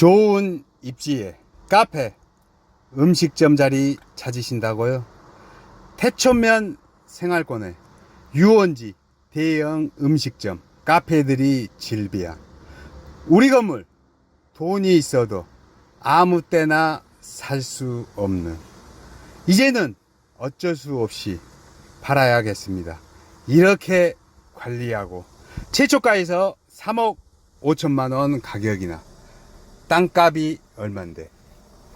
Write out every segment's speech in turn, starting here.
좋은 입지에 카페, 음식점 자리 찾으신다고요? 태천면 생활권에 유원지, 대형 음식점, 카페들이 질비한 우리 건물 돈이 있어도 아무 때나 살 수 없는 이제는 어쩔 수 없이 팔아야겠습니다. 이렇게 관리하고 최초가에서 3억 5천만 원 가격이나 땅값이 얼만데.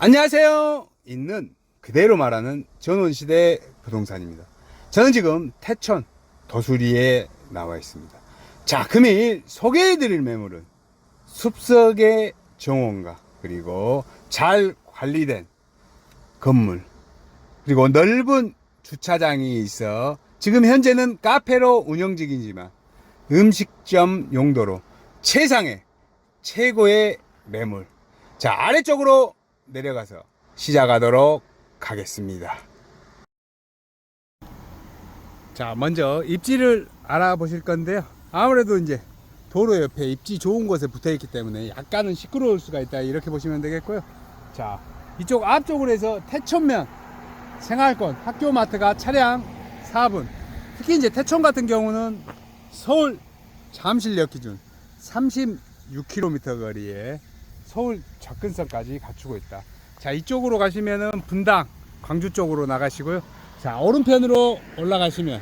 안녕하세요. 있는 그대로 말하는 전원시대 부동산입니다. 저는 지금 태천 도수리에 나와 있습니다. 자 금일 소개해드릴 매물은 숲속의 정원가 그리고 잘 관리된 건물 그리고 넓은 주차장이 있어 지금 현재는 카페로 운영 중이지만 음식점 용도로 최상의 최고의 매물. 자, 아래쪽으로 내려가서 시작하도록 하겠습니다. 자, 먼저 입지를 알아보실 건데요. 아무래도 이제 도로 옆에 입지 좋은 곳에 붙어 있기 때문에 약간은 시끄러울 수가 있다. 이렇게 보시면 되겠고요. 자, 이쪽 앞쪽으로 해서 태천면 생활권 학교마트가 차량 4분. 특히 이제 태천 같은 경우는 서울 잠실역 기준 36km 거리에 서울 접근성까지 갖추고 있다. 자, 이쪽으로 가시면은 분당, 광주 쪽으로 나가시고요. 자, 오른편으로 올라가시면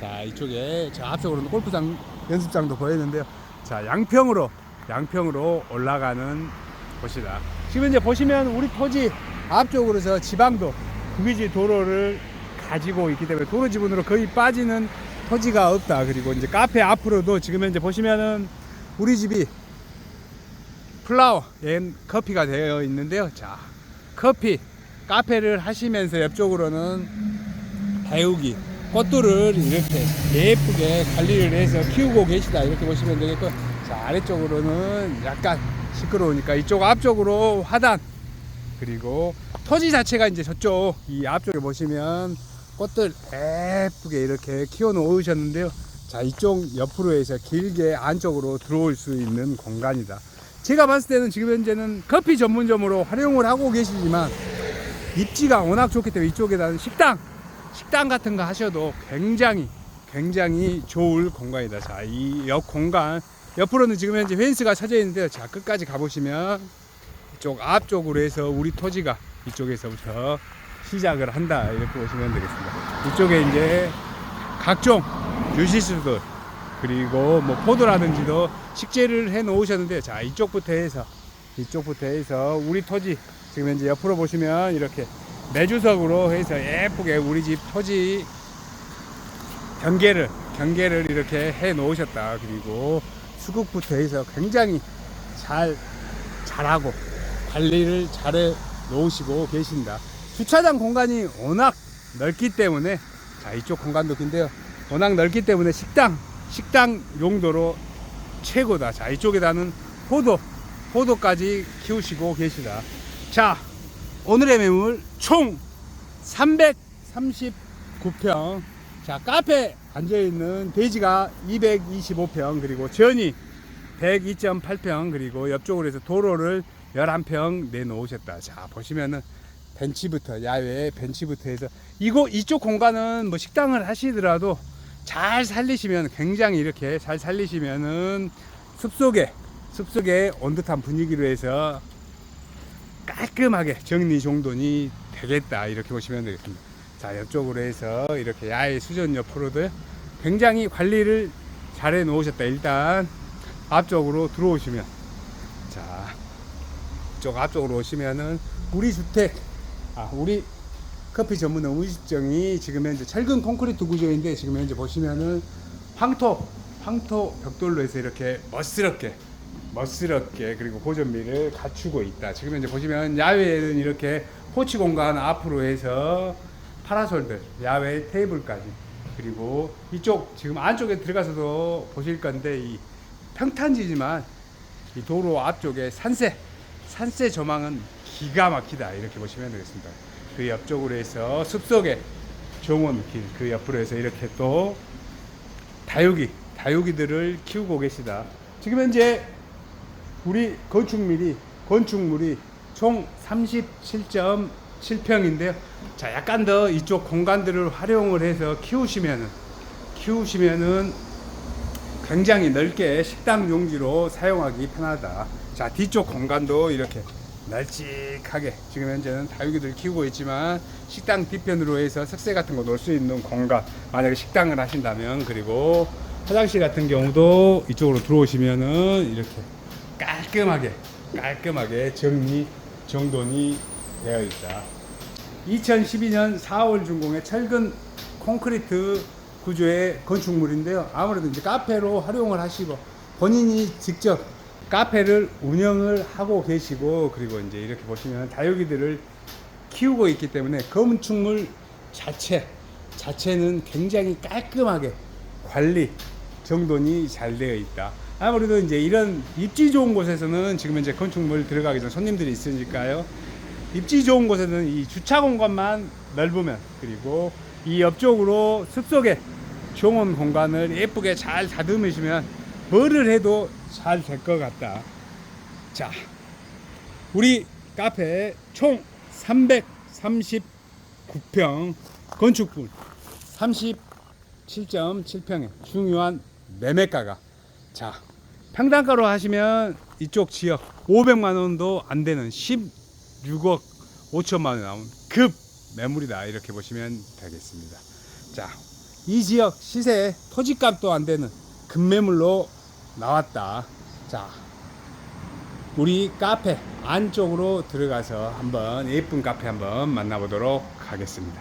자, 이쪽에 저 앞쪽으로는 골프장 연습장도 보이는데요. 자, 양평으로 양평으로 올라가는 곳이다. 지금 이제 보시면 우리 토지 앞쪽으로서 지방도 국유지 도로를 가지고 있기 때문에 도로 지분으로 거의 빠지는 토지가 없다. 그리고 이제 카페 앞으로도 지금 현재 보시면은 우리 집이 플라워 앤 커피가 되어 있는데요. 자, 커피 카페를 하시면서 옆쪽으로는 다육이 꽃들을 이렇게 예쁘게 관리를 해서 키우고 계시다. 이렇게 보시면 되겠고 자 아래쪽으로는 약간 시끄러우니까 이쪽 앞쪽으로 화단 그리고 토지 자체가 이제 저쪽 이 앞쪽에 보시면 꽃들 예쁘게 이렇게 키워 놓으셨는데요. 자 이쪽 옆으로 해서 길게 안쪽으로 들어올 수 있는 공간이다 제가 봤을 때는 지금 현재는 커피 전문점으로 활용을 하고 계시지만 입지가 워낙 좋기 때문에 이쪽에다는 식당 식당 같은 거 하셔도 굉장히 굉장히 좋을 공간이다. 자, 이 옆 공간 옆으로는 지금 현재 펜스가 쳐져 있는데요. 자, 끝까지 가보시면 이쪽 앞쪽으로 해서 우리 토지가 이쪽에서부터 시작을 한다. 이렇게 보시면 되겠습니다. 이쪽에 이제 각종 유시수들 그리고 뭐 포도라든지도 식재를 해 놓으셨는데 자, 이쪽부터 해서 이쪽부터 해서 우리 토지 지금 현재 옆으로 보시면 이렇게 매주석으로 해서 예쁘게 우리 집 토지 경계를 경계를 이렇게 해 놓으셨다. 그리고 수국부터 해서 굉장히 잘 잘하고 관리를 잘해 놓으시고 계신다. 주차장 공간이 워낙 넓기 때문에 자 이쪽 공간도 긴데요. 워낙 넓기 때문에 식당 식당 용도로 최고다. 자 이쪽에다는 포도 포도까지 키우시고 계시다. 자 오늘의 매물 총 339평. 자, 카페 앉아있는 돼지가 225평, 그리고 전이 102.8평, 그리고 옆쪽으로 해서 도로를 11평 내놓으셨다. 자, 보시면은 벤치부터, 야외 벤치부터 해서 이곳, 이쪽 공간은 뭐 식당을 하시더라도 잘 살리시면 굉장히 이렇게 잘 살리시면은 숲속에, 숲속에 온듯한 분위기로 해서 깔끔하게 정리 정돈이 되겠다 이렇게 보시면 되겠습니다. 자 옆쪽으로 해서 이렇게 야외 수전 옆으로도 굉장히 관리를 잘 해 놓으셨다. 일단 앞쪽으로 들어오시면 자 이쪽 앞쪽으로 오시면은 우리 주택 아 우리 커피 전문 음식점이 지금 현재 철근 콘크리트 구조인데 지금 현재 보시면은 황토 황토 벽돌로 해서 이렇게 멋스럽게 멋스럽게 그리고 고전미를 갖추고 있다. 지금 현재 보시면 야외에는 이렇게 포치 공간 앞으로 해서 파라솔들, 야외 테이블까지 그리고 이쪽 지금 안쪽에 들어가서도 보실 건데 이 평탄지지만 이 도로 앞쪽에 산세 산세 조망은 기가 막히다 이렇게 보시면 되겠습니다. 그 옆쪽으로 해서 숲속에 정원길 그 옆으로 해서 이렇게 또 다육이 다육이들을 키우고 계시다. 지금 현재 우리 건축물이 건축물이 총 37.7평인데요. 자, 약간 더 이쪽 공간들을 활용을 해서 키우시면은 키우시면은 굉장히 넓게 식당 용지로 사용하기 편하다. 자, 뒤쪽 공간도 이렇게 널찍하게 지금 현재는 다육이들 키우고 있지만 식당 뒤편으로 해서 석쇠 같은 거 놓을 수 있는 공간 만약에 식당을 하신다면 그리고 화장실 같은 경우도 이쪽으로 들어오시면은 이렇게 깔끔하게 깔끔하게 정리 정돈이 되어 있다. 2012년 4월 준공의 철근 콘크리트 구조의 건축물인데요. 아무래도 이제 카페로 활용을 하시고 본인이 직접 카페를 운영을 하고 계시고 그리고 이제 이렇게 보시면 다육이들을 키우고 있기 때문에 건축물 자체 자체는 굉장히 깔끔하게 관리 정돈이 잘 되어 있다. 아무래도 이제 이런 입지 좋은 곳에서는 지금 이제 건축물 들어가기 전 손님들이 있으니까요. 입지 좋은 곳에는 이 주차 공간만 넓으면 그리고 이 옆쪽으로 숲속에 정원 공간을 예쁘게 잘 다듬으시면 뭐를 해도 잘 될 것 같다. 자, 우리 카페 총 339평 건축분 37.7평의 중요한 매매가가 자 평당가로 하시면 이쪽 지역 500만 원도 안 되는 16억 5천만 원 나온 급 매물이다 이렇게 보시면 되겠습니다. 자 이 지역 시세 토지값도 안 되는 급매물로 나왔다. 자 우리 카페 안쪽으로 들어가서 한번 예쁜 카페 한번 만나보도록 하겠습니다.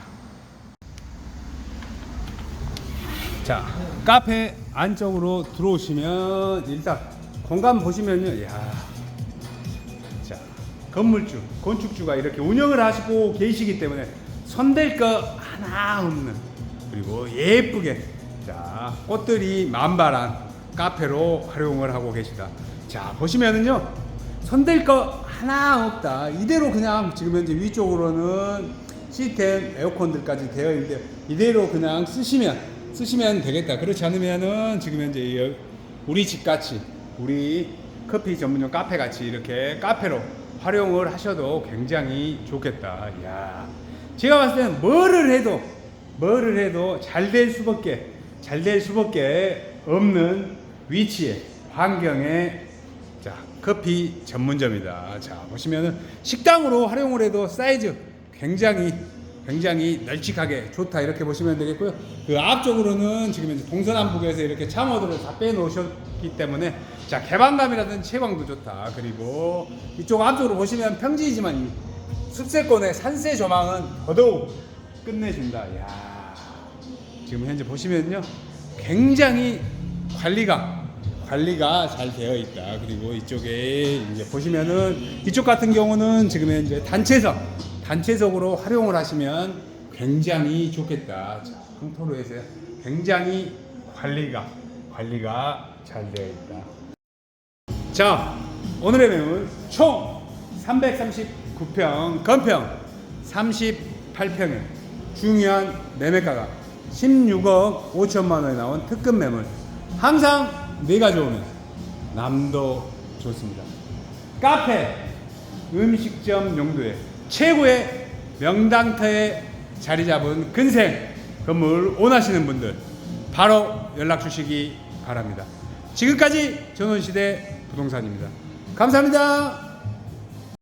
자, 카페 안쪽으로 들어오시면 일단 공간 보시면요. 야. 자, 건물주, 건축주가 이렇게 운영을 하시고 계시기 때문에 손댈 거 하나 없는 그리고 예쁘게 자, 꽃들이 만발한 카페로 활용을 하고 계시다. 자, 보시면은요. 손댈 거 하나 없다. 이대로 그냥 지금 현재 위쪽으로는 시스템 에어컨들까지 되어 있는데 이대로 그냥 쓰시면 쓰시면 되겠다. 그렇지 않으면은 지금 현재 이 우리 집 같이 우리 커피 전문점 카페 같이 이렇게 카페로 활용을 하셔도 굉장히 좋겠다. 야, 제가 봤을 때는 뭐를 해도 뭐를 해도 잘 될 수밖에 잘 될 수밖에 없는 위치에 환경에 자 커피 전문점이다. 자 보시면은 식당으로 활용을 해도 사이즈 굉장히 굉장히 널찍하게 좋다 이렇게 보시면 되겠고요. 그 앞쪽으로는 지금 이제 동서남북에서 이렇게 참호들을 다 빼놓으셨기 때문에 자 개방감이라든지 채광도 좋다. 그리고 이쪽 앞쪽으로 보시면 평지이지만 이 숲세권의 산세 조망은 더더욱 끝내준다. 야 지금 현재 보시면요 굉장히 관리가 관리가 잘 되어 있다. 그리고 이쪽에 이제 보시면은 이쪽 같은 경우는 지금 이제 단체석 단체석으로 활용을 하시면 굉장히 좋겠다. 자, 황토로에서 굉장히 관리가 관리가 잘 되어 있다. 자, 오늘의 매물 총 339평 건평 38평의 중요한 매매가가 16억 5천만 원에 나온 특급 매물. 항상 내가 좋으면 남도 좋습니다. 카페, 음식점 용도의 최고의 명당터에 자리 잡은 근생 건물 원하시는 분들 바로 연락 주시기 바랍니다. 지금까지 전원시대 부동산입니다. 감사합니다.